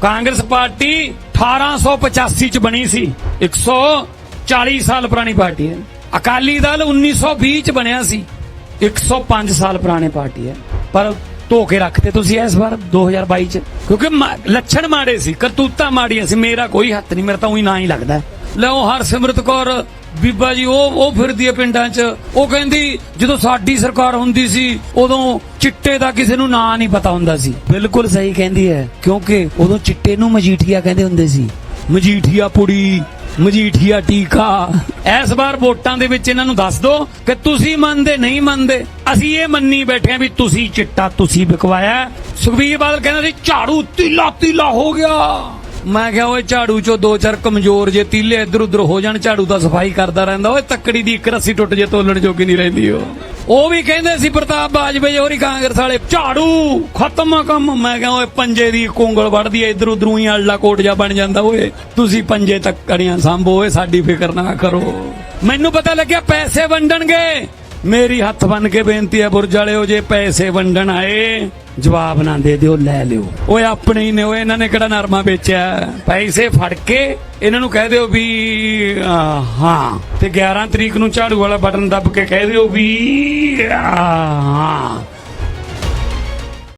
Congress party 1885 ਚ ਬਣੀ ਸੀ। 140 ਸਾਲ ਪੁਰਾਣੀ ਪਾਰਟੀ ਹੈ। ਅਕਾਲੀ ਦਲ 1920 ਚ ਬਣਿਆ ਸੀ। 105 ਸਾਲ ਪੁਰਾਣੀ ਪਾਰਟੀ ਹੈ। ਪਰ ਧੋ ਕੇ ਰੱਖਤੇ ਤੁਸੀਂ ਇਸ ਵਾਰ 2022 ਚ। ਕਿਉਂਕਿ ਲੱਛਣ ਮਾੜੇ ਸੀ, ਕਰਤੂਤਾਂ ਮਾੜੀਆਂ ਸੀ। ਮੇਰਾ ਕੋਈ ਹੱਥ ਨਹੀਂ, ਮੇਰਾ ਤਾਂ ਉਹੀ ਨਾਂ ਹੀ ਲੱਗਦਾ ਹੈ। ਲੈ ਹਰਸਿਮਰਤ ਕੌਰ ਬੀਬਾ ਜੀ ਉਹ ਉਹ ਫਿਰਦੀ ਹੈ ਪਿੰਡਾਂ 'ਚ। ਉਹ ਕਹਿੰਦੀ ਜਦੋਂ ਸਾਡੀ ਸਰਕਾਰ ਹੁੰਦੀ ਸੀ ਉਦੋਂ ਚਿੱਟੇ ਦਾ ਕਿਸੇ ਨੂੰ ਨਾਂ ਨਹੀਂ ਪਤਾ ਹੁੰਦਾ ਸੀ। ਬਿਲਕੁਲ ਸਹੀ ਕਹਿੰਦੀ ਹੈ। ਕਿਉਂਕਿ ਉਦੋਂ ਚਿੱਟੇ ਨੂੰ ਮਜੀਠੀਆ ਕਹਿੰਦੇ ਹੁੰਦੇ ਸੀ। ਮਜੀਠੀਆ ਪੁੜੀ ਮਜੀਠੀਆ ਟੀਕਾ। ਇਸ ਵਾਰ ਵੋਟਾਂ ਦੇ ਵਿੱਚ ਇਹਨਾਂ ਨੂੰ ਦੱਸ ਦਿਓ ਕਿ ਤੁਸੀਂ ਮੰਨਦੇ ਨਹੀਂ ਮੰਨਦੇ। ਅਸੀਂ ਇਹ ਮੰਨੀ ਬੈਠੇ ਆ ਵੀ ਤੁਸੀਂ ਚਿੱਟਾ ਤੁਸੀਂ ਵਿਕਵਾਇਆ। ਸੁਖਬੀਰ ਬਾਦਲ ਕਹਿੰਦਾ ਸੀ ਝਾੜੂ ਤੀਲਾ ਤੀਲਾ ਹੋ ਗਿਆ। ਮੈਂ ਕਿਹਾ ਓਏ ਝਾੜੂ ਚੋਂ ਦੋ ਚਾਰ ਕਮਜ਼ੋਰ ਜੇ ਤੀਲੇ ਇੱਧਰ ਉੱਧਰ ਹੋ ਜਾਣ, ਝਾੜੂ ਦਾ ਸਫ਼ਾਈ ਕਰਦਾ ਰਹਿੰਦਾ। ਓਏ ਤੱਕੜੀ ਦੀ ਇੱਕ ਰੱਸੀ ਟੁੱਟ ਜੇ, ਤੋਲਣ ਜੋਗੀ ਨਹੀਂ ਰਹਿੰਦੀ ਉਹ। ਉਹ ਵੀ ਕਹਿੰਦੇ ਸੀ ਪ੍ਰਤਾਪ ਬਾਜਪਈ ਹੋਰੀ ਕਾਂਗਰਸ ਵਾਲੇ, ਝਾੜੂ, ਖਤਮ ਕੰਮ। ਮੈਂ ਕਿਹਾ ਓਏ ਪੰਜੇ ਦੀ ਕੋਂਗਲ ਵੜਦੀ ਐ ਇੱਧਰ ਉਧਰੋਂ ਹੀ ਆਲਾ ਕੋਟ ਜਾ ਬਣ ਜਾਂਦਾ ਓਏ। ਤੁਸੀਂ ਪੰਜੇ ਤੱਕੜੀਆਂ ਸੰਭੋ ਓਏ, ਸਾਡੀ ਫਿਕਰ ਨਾ ਕਰੋ। ਮੈਨੂੰ ਪਤਾ ਲੱਗਿਆ ਪੈਸੇ ਵੰਡਣਗੇ। ਮੇਰੀ ਹੱਥ ਬੰਨ ਕੇ ਬੇਨਤੀ ਹੈ ਬੁਰਜ ਵਾਲਿਓ ਜੇ ਪੈਸੇ ਵੰਡਣ ਆਏ ਜਵਾਬ ਨਾ ਦੇ ਦਿਓ ਲੈ ਲਿਓ। ਓਏ ਆਪਣੇ ਹੀ ਨੇ ਓਏ ਇਹਨਾਂ ਨੇ ਕਿਹੜਾ ਨਰਮਾ ਵੇਚਿਆ? ਪੈਸੇ ਫੜ ਕੇ ਇਹਨਾਂ ਨੂੰ ਕਹਿ ਦਿਓ ਵੀ ਹਾਂ ਤੇ 11 ਤਰੀਕ ਨੂੰ ਝਾੜੂ ਵਾਲਾ ਬਟਨ ਦੱਬ ਕੇ ਕਹਿ ਦਿਓ ਵੀ ਅਹ, ਹਾਂ।